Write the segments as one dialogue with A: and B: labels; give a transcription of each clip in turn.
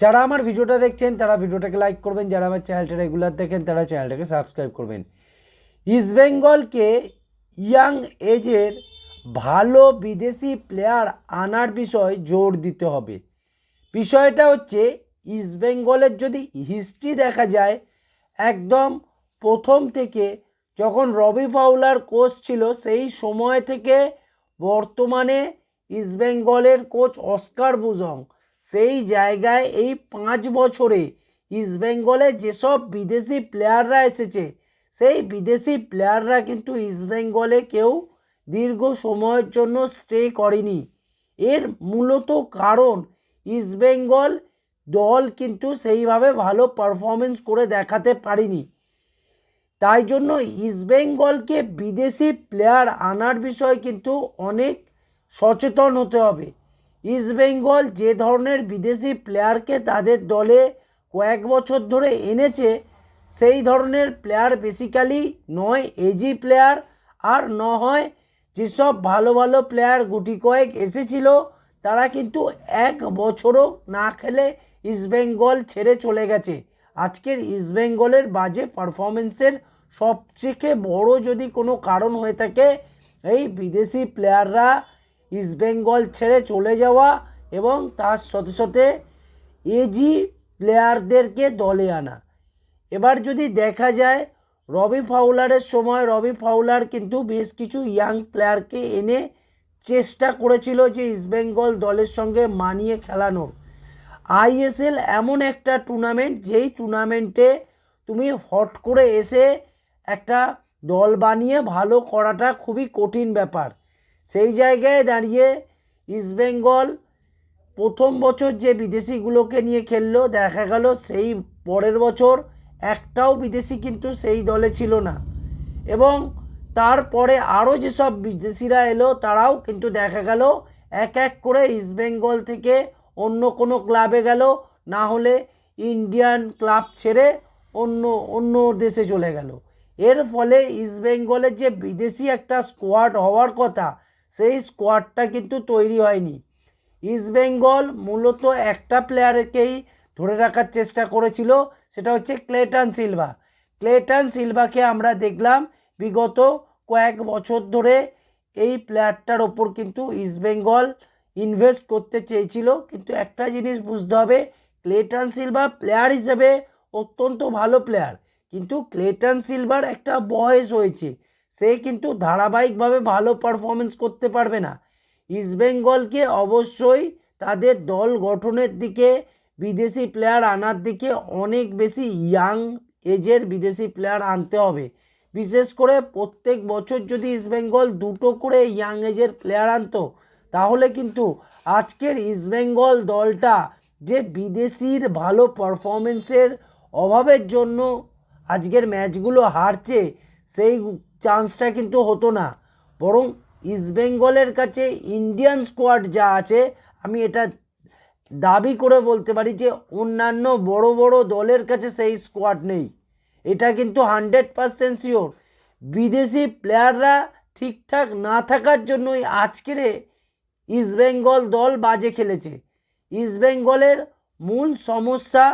A: যারা আমার ভিডিওটা দেখছেন, তারা ভিডিওটাকে লাইক করবেন। যারা আমার চ্যানেলটা রেগুলার দেখেন, তারা চ্যানেলটাকে সাবস্ক্রাইব করবেন। ইস্ট বেঙ্গলকে ইয়াং এজের ভালো বিদেশি প্লেয়ার আনার বিষয় জোর দিতে হবে। বিষয়টা হচ্ছে ইস্ট বেঙ্গলের যদি হিস্ট্রি দেখা যায়, একদম প্রথম থেকে যখন রবি ফাউলার কোচ ছিল, সেই সময় থেকে বর্তমানে ইস্ট বেঙ্গলের কোচ অস্কার বুজং সেই জায়গায় এই পাঁচ বছরে ইস্ট বেঙ্গলে যেসব বিদেশি প্লেয়াররা এসেছে, সেই বিদেশি প্লেয়াররা কিন্তু ইস্ট বেঙ্গলে কেউ দীর্ঘ সময়ের জন্য স্টে করেনি। এর মূলত কারণ ইস্ট বেঙ্গল দল কিন্তু সেইভাবে ভালো পারফরমেন্স করে দেখাতে পারেনি। তাই জন্য ইস্টবেঙ্গলকে বিদেশি প্লেয়ার আনার বিষয় কিন্তু অনেক সচেতন হতে হবে। ইস্টবেঙ্গল যে ধরনের বিদেশি প্লেয়ারকে তাদের দলে কয়েক বছর ধরে এনেছে, সেই ধরনের প্লেয়ার বেসিক্যালি নয় এজি প্লেয়ার আর ন হয় যেসব ভালো ভালো প্লেয়ার গুটি কয়েক এসেছিল, তারা কিন্তু এক বছরও না খেলে ইস্টবেঙ্গল ছেড়ে চলে গেছে। আজকের ইস্টবেঙ্গলের বাজে পারফরমেন্সের সবথেকে বড় যদি কোনো কারণ হয়ে থাকে, এই বিদেশি প্লেয়াররা ইস্টবেঙ্গল ছেড়ে চলে যাওয়া এবং তার সাথে সাথে এজি প্লেয়ারদেরকে দলে আনা। এবার যদি দেখা যায়, রবি ফাউলারের সময় রবি ফাউলার কিন্তু বেশ কিছু ইয়াং প্লেয়ারকে এনে চেষ্টা করেছিল যে ইস্টবেঙ্গল দলের সঙ্গে মানিয়ে খেলানোর। আইএসএল এমন একটা টুর্নামেন্ট যেই টুর্নামেন্টে তুমি হট করে এসে একটা দল বানিয়ে ভালো করাটা খুবই কঠিন ব্যাপার। সেই জায়গায় দাঁড়িয়ে ইস্টবেঙ্গল প্রথম বছর যে বিদেশিগুলোকে নিয়ে খেললো, দেখা গেল সেই পরের বছর একটাও বিদেশি কিন্তু সেই দলে ছিল না। এবং তারপরে আরও যেসব বিদেশিরা এলো, তারাও কিন্তু দেখা গেল এক এক করে ইস্টবেঙ্গল থেকে অন্য কোনো ক্লাবে গেল, না হলে ইন্ডিয়ান ক্লাব ছেড়ে অন্য অন্য দেশে চলে গেল। এর ফলে ইস্টবেঙ্গলের যে বিদেশি একটা স্কোয়াড হওয়ার কথা সেই স্কোয়াডটা কিন্তু তৈরি হয়নি। ইস্টবেঙ্গল মূলত একটা প্লেয়ারকেই ধরে রাখার চেষ্টা করেছিল, সেটা হচ্ছে ক্লেটন সিলভা ক্লেটন সিলভাকে আমরা দেখলাম বিগত কয়েক বছর ধরে এই প্লেয়ারটার ওপর কিন্তু ইস্টবেঙ্গল ইনভেস্ট করতে চেয়েছিল। কিন্তু একটা জিনিস বুঝতে হবে ক্লেটন সিলভা প্লেয়ার হিসেবে অত্যন্ত ভালো প্লেয়ার কিন্তু ক্লেটন সিলভার একটা বয়স হয়েছে। সে কিন্তু ধারাবাহিকভাবে ভালো পারফরমেন্স করতে পারবে না। ইস্টবেঙ্গলকে অবশ্যই তাদের দল গঠনের দিকে, বিদেশি প্লেয়ার আনার দিকে অনেক বেশি ইয়াং এজের বিদেশি প্লেয়ার আনতে হবে। বিশেষ করে প্রত্যেক বছর যদি ইস্টবেঙ্গল দুটো করে ইয়াং এজের প্লেয়ার আনতো, তাহলে কিন্তু আজকের ইস্টবেঙ্গল দলটা যে বিদেশির ভালো পারফরমেন্সের অভাবের জন্য আজকের ম্যাচগুলো হারছে, সেই চান্সটা কিন্তু হতো না। বরং ইস্টবেঙ্গলের কাছে ইন্ডিয়ান স্কোয়াড যা আছে, আমি এটা দাবি করে বলতে পারি যে অন্যান্য বড় বড় দলের কাছে সেই স্কোয়াড নেই। এটা কিন্তু হান্ড্রেড পারসেন্ট শিওর। বিদেশি প্লেয়াররা ঠিকঠাক না থাকার জন্যই আজকের ইস্টবেঙ্গল দল বাজে খেলেছে। ইস্টবেঙ্গলের মূল সমস্যা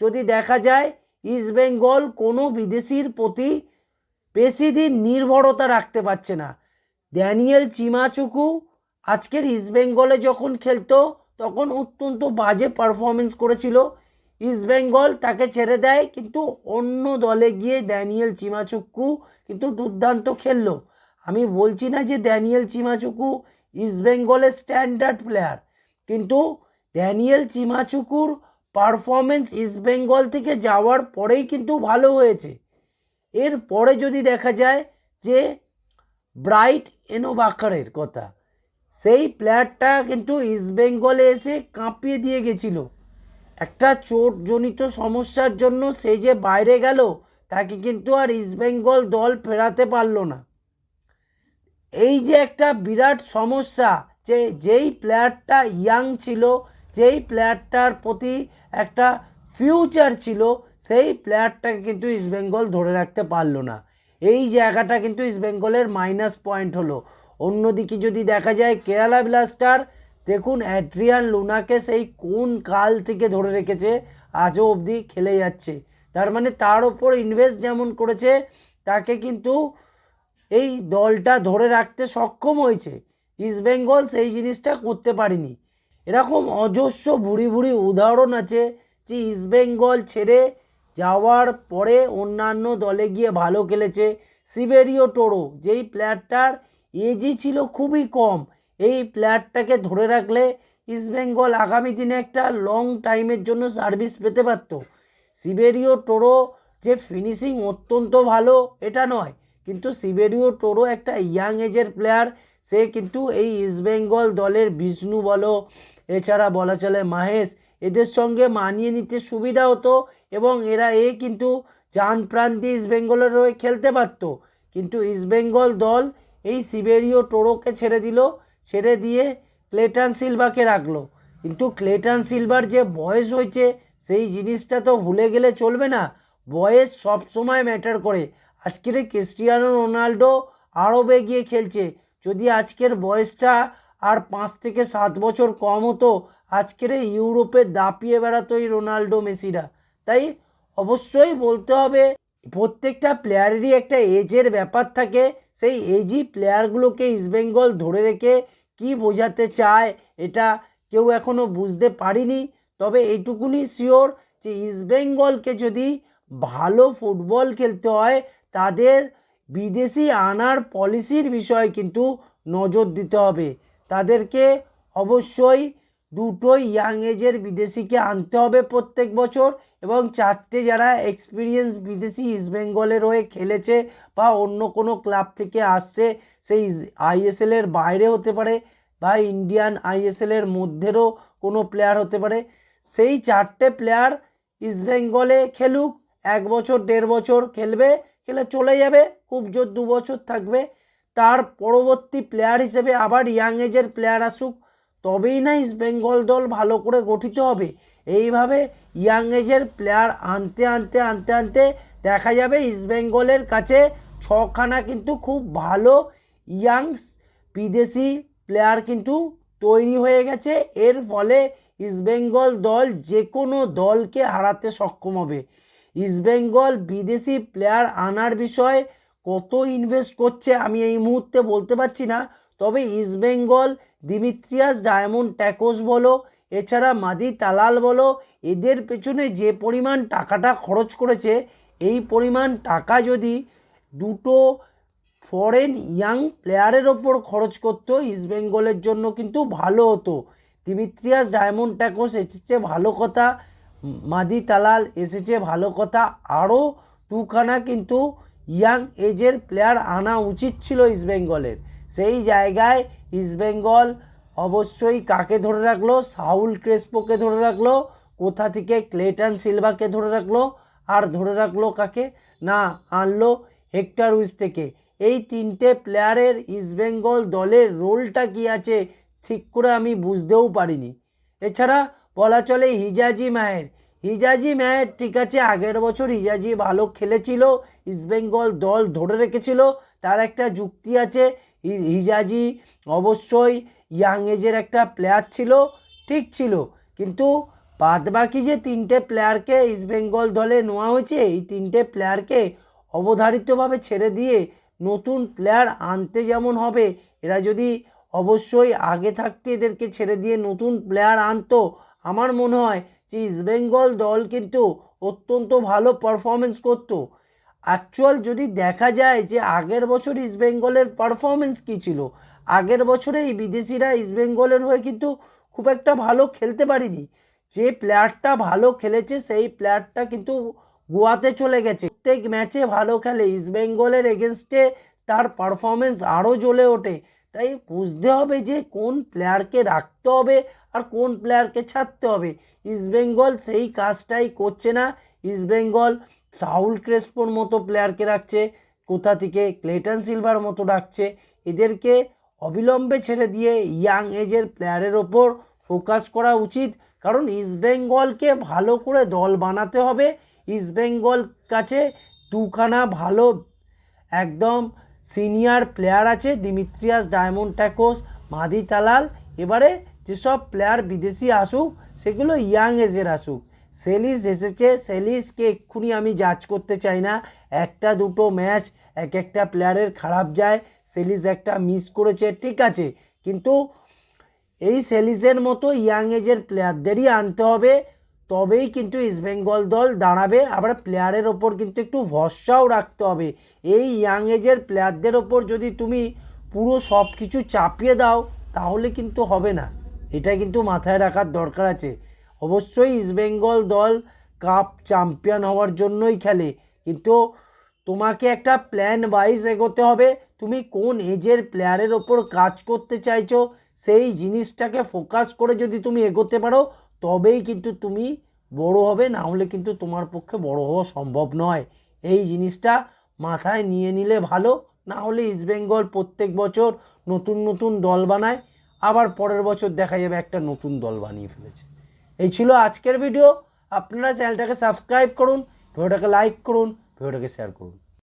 A: যদি দেখা যায় ইস্টবেঙ্গল কোনো বিদেশির প্রতি বেশি দিন নির্ভরতা রাখতে পারছে না। ড্যানিয়েল চিমাচুকু আজকের ইস্টবেঙ্গলে যখন খেলতো, তখন অত্যন্ত বাজে পারফরমেন্স করেছিল। ইস্টবেঙ্গল তাকে ছেড়ে দেয়, কিন্তু অন্য দলে গিয়ে ড্যানিয়েল চিমাচুকু কিন্তু দুর্দান্ত খেললো। আমি বলছি না যে ড্যানিয়েল চিমাচুকু ইস্টবেঙ্গলের স্ট্যান্ডার্ড প্লেয়ার কিন্তু ড্যানিয়েল চিমাচুকুর পারফরমেন্স ইস্টবেঙ্গল থেকে যাওয়ার পরেই কিন্তু ভালো হয়েছে। এর পরে যদি দেখা যায় যে ব্রাইট এনোবাকারের কথা, সেই প্লেয়ারটা কিন্তু ইস্টবেঙ্গলে এসে কাঁপিয়ে দিয়ে গেছিল। একটা চোটজনিত সমস্যার জন্য সে যে বাইরে গেল, তাকে কিন্তু আর ইস্টবেঙ্গল দল ফেরাতে পারল না। এই যে একটা বিরাট সমস্যা যে, যেই প্লেয়ারটা ইয়াং ছিল, যেই প্লেয়ারটার প্রতি একটা ফিউচার ছিল সেই প্লেয়ারটাকে কিন্তু ইস্টবেঙ্গল ধরে রাখতে পারল না। এই জায়গাটা কিন্তু ইস্টবেঙ্গলের মাইনাস পয়েন্ট হলো। অন্যদিকে যদি দেখা যায় কেরালা ব্লাস্টার দেখুন অ্যাড্রিয়ান লুনাকে সেই কোন কাল থেকে ধরে রেখেছে, আজও অবধি খেলে যাচ্ছে। তার মানে তার ওপর ইনভেস্ট যেমন করেছে, তাকে কিন্তু এই দলটা ধরে রাখতে সক্ষম হয়েছে। ইস্টবেঙ্গল সেই জিনিসটা করতে পারেনি। এরকম অজস্র ভুড়ি ভুড়ি উদাহরণ আছে যে ইস্টবেঙ্গল ছেড়ে যাওয়ার পরে অন্যান্য দলে গিয়ে ভালো খেলেছে। সিবেরিও টোরো, যেই প্লেয়ারটার এজই ছিল খুবই কম, এই প্লেয়ারটাকে ধরে রাখলে ইস্টবেঙ্গল আগামী দিনে একটা লং টাইমের জন্য সার্ভিস পেতে পারতো। সিবেরিও টোরো যে ফিনিশিং অত্যন্ত ভালো, এটা নয়, কিন্তু সিবেরিও টোরো একটা ইয়াং এজের প্লেয়ার সে কিন্তু এই ইস্টবেঙ্গল দলের বিষ্ণু বলো, এছাড়া বলা চলে মাহেশ, এদের সঙ্গে মানিয়ে নিতে সুবিধা হতো। এবং এরা এ কিন্তু জান প্রাণ দিয়ে ইস্টবেঙ্গলের হয়ে খেলতে পারতো। কিন্তু ইস্টবেঙ্গল দল এই সিবেরিও টোরোকে ছেড়ে দিল, ছেড়ে দিয়ে ক্লেটন সিলভাকে রাখল। কিন্তু ক্লেটন সিলভার যে বয়স হয়েছে, সেই জিনিসটা তো ভুলে গেলে চলবে না। বয়স সব সময় ম্যাটার করে। আজকের ক্রিস্টিয়ানো রোনাল্ডো আরও এগিয়ে খেলছে। যদি আজকের বয়সটা আর পাঁচ থেকে সাত বছর কম হতো, আজকের ইউরোপে দাপিয়ে বেড়াতো এই রোনাল্ডো, মেসিরা। তাই অবশ্যই বলতে হবে, প্রত্যেকটা প্লেয়ারেরই একটা এজের ব্যাপার থাকে। সেই এজি প্লেয়ারগুলোকে ইস্টবেঙ্গল ধরে রেখে কি বোঝাতে চায়, এটা কেউ এখনও বুঝতে পারিনি। তবে এটুকুনি শিওর যে ইস্টবেঙ্গলকে যদি ভালো ফুটবল খেলতে হয়, তাদের বিদেশি আনার পলিসির বিষয়ে কিন্তু নজর দিতে হবে। তাদেরকে অবশ্যই দুটোই ইয়াং এজের বিদেশিকে আনতে হবে প্রত্যেক বছর এবং চারটে যারা এক্সপিরিয়েন্স বিদেশি ইস্টবেঙ্গলের হয়ে খেলেছে বা অন্য কোনো ক্লাব থেকে আসছে, সেই আইএসএলের বাইরে হতে পারে বা ইন্ডিয়ান আইএসএলের মধ্যেরও কোনো প্লেয়ার হতে পারে। সেই চারটে প্লেয়ার ইস্টবেঙ্গলে খেলুক, এক বছর, দেড় বছর খেলবে, খেলে চলে যাবে, খুব জোর দু বছর থাকবে। তার পরবর্তী প্লেয়ার হিসেবে আবার ইয়াং এজের প্লেয়ার আসুক তবেই না ইস্টবেঙ্গল দল ভালো করে গঠিত হবে। এইভাবে ইয়াং এজের প্লেয়ার আনতে আনতে আনতে আনতে দেখা যাবে ইস্টবেঙ্গলের কাছে ছখানা কিন্তু খুব ভালো ইয়াংস বিদেশি প্লেয়ার কিন্তু তৈরি হয়ে গেছে। এর ফলে ইস্টবেঙ্গল দল যে কোনো দলকে হারাতে সক্ষম হবে। ইস্টবেঙ্গল বিদেশি প্লেয়ার আনার বিষয়ে কত ইনভেস্ট করছে আমি এই মুহূর্তে বলতে পারছি না। তবে ইস্টবেঙ্গল দিমিত্রিয়াস, ডায়মন্ড ট্যাকোস বলো, এছাড়া মাদি তালাল বলো, এদের পেছনে যে পরিমাণ টাকাটা খরচ করেছে, এই পরিমাণ টাকা যদি দুটো ফরেন ইয়াং প্লেয়ারের ওপর খরচ করতো ইস্টবেঙ্গলের জন্য কিন্তু ভালো হতো। দিমিত্রিয়াস, ডায়মন্ড ট্যাকোস এসেছে ভালো কথা, মাদি তালাল এসেছে ভালো কথা, আরও দুখানা কিন্তু ইয়াং এজের প্লেয়ার আনা উচিত ছিল ইস্টবেঙ্গলের সেই জায়গায় ইস্টবেঙ্গল অবশ্যই কাকে ধরে রাখল? সাউল ক্রেসপোকে ধরে রাখল? কোথা থেকে ক্লেটন সিলভাকে ধরে রাখল? আর ধরে রাখল কাকে? না, আনলো হেক্টর উইস থেকে। এই তিনটে প্লেয়ারের ইস্টবেঙ্গল দলের রোলটা কি আছে ঠিক করে আমি বুঝতেও পারিনি। এছাড়া বলা চলে হিজাজি মায়ের হিজাজি মায়ের ঠিক আছে, আগের বছর হিজাজি ভালো খেলেছিল ইস্টবেঙ্গল দল ধরে রেখেছিল, তার একটা যুক্তি আছে হিজাজি অবশ্যই ইয়াং এজের একটা প্লেয়ার ছিল, ঠিক ছিল। কিন্তু বাদবাকি যে তিনটে প্লেয়ারকে ইস্টবেঙ্গল দলে নেওয়া হয়েছে, এই তিনটে প্লেয়ারকে অবধারিতভাবে ছেড়ে দিয়ে নতুন প্লেয়ার আনতে যেমন হবে, এরা যদি অবশ্যই আগে থাকতে এদেরকে ছেড়ে দিয়ে নতুন প্লেয়ার আনতো, আমার মনে হয় যে ইস্টবেঙ্গল দল কিন্তু অত্যন্ত ভালো পারফরমেন্স করতো। অ্যাকচুয়াল যদি দেখা যায় যে আগের বছর ইস্টবেঙ্গলের পারফরমেন্স কী ছিল? আগের বছরে এই বিদেশিরা ইস্টবেঙ্গলের হয়ে কিন্তু খুব একটা ভালো খেলতে পারিনি। যে প্লেয়ারটা ভালো খেলেছে, সেই প্লেয়ারটা কিন্তু গোয়াতে চলে গেছে। প্রত্যেক ম্যাচে ভালো খেলে। ইস্টবেঙ্গলের এগেনস্টে তার পারফরমেন্স আরও জ্বলে ওঠে। তাই বুঝতে হবে যে কোন প্লেয়ারকে রাখতে হবে আর কোন প্লেয়ারকে ছাড়তে হবে। ইস্টবেঙ্গল সেই কাজটাই করছে না। ইস্টবেঙ্গল সাউল ক্রেসপোর মতো প্লেয়ারকে রাখছে, কোথা থেকে? ক্লেটন সিলভার মতো রাখছে। এদেরকে অবিলম্বে ছেড়ে দিয়ে ইয়াং এজের প্লেয়ারের ওপর ফোকাস করা উচিত। কারণ ইস্টবেঙ্গলকে ভালো করে দল বানাতে হবে। ইস্টবেঙ্গল কাছে দুখানা ভালো একদম সিনিয়র প্লেয়ার আছে। Dimitrios Diamantakos Madih Talal এবারে যেসব প্লেয়ার বিদেশি আসুক, সেগুলো ইয়াং এজের আসুক। সেলিস এসেছে, সেলিসকে এক্ষুনি আমি জাজ করতে চাই না। একটা দুটো ম্যাচ এক একটা প্লেয়ারের খারাপ যায়, সেলিস একটা মিস করেছে, ঠিক আছে। কিন্তু এই সেলিসের মতো ইয়াং এজের প্লেয়ারদেরই আনতে হবে। তবেই কিন্তু ইস্টবেঙ্গল দল দাঁড়াবে। আবার প্লেয়ারের ওপর কিন্তু একটু ভরসাও রাখতে হবে। এই ইয়াং এজের প্লেয়ারদের ওপর যদি তুমি পুরো সব কিছু চাপিয়ে দাও, তাহলে কিন্তু হবে না। এটা কিন্তু মাথায় রাখার দরকার আছে। অবশ্যই ইস্টবেঙ্গল দল কাপ চ্যাম্পিয়ন হওয়ার জন্যই খেলে। কিন্তু তোমাকে একটা প্ল্যান ওয়াইজ এগোতে হবে। তুমি কোন এজের প্লেয়ারের ওপর কাজ করতে চাইছো, সেই জিনিসটাকে ফোকাস করে যদি তুমি এগোতে পারো, তবেই কিন্তু তুমি বড় হবে, না হলে কিন্তু তোমার পক্ষে বড় হওয়া সম্ভব নয়। এই জিনিসটা মাথায় নিয়ে নিলে ভালো, না হলে ইস্টবেঙ্গল প্রত্যেক বছর নতুন নতুন দল বানায়, আবার পরের বছর দেখা যাবে একটা নতুন দল বানিয়ে ফেলেছে। এই ছিল আজকের ভিডিও আপনারা চ্যানেলটাকে সাবস্ক্রাইব করুন ভিডিওটাকে লাইক করুন ভিডিওটাকে শেয়ার করুন।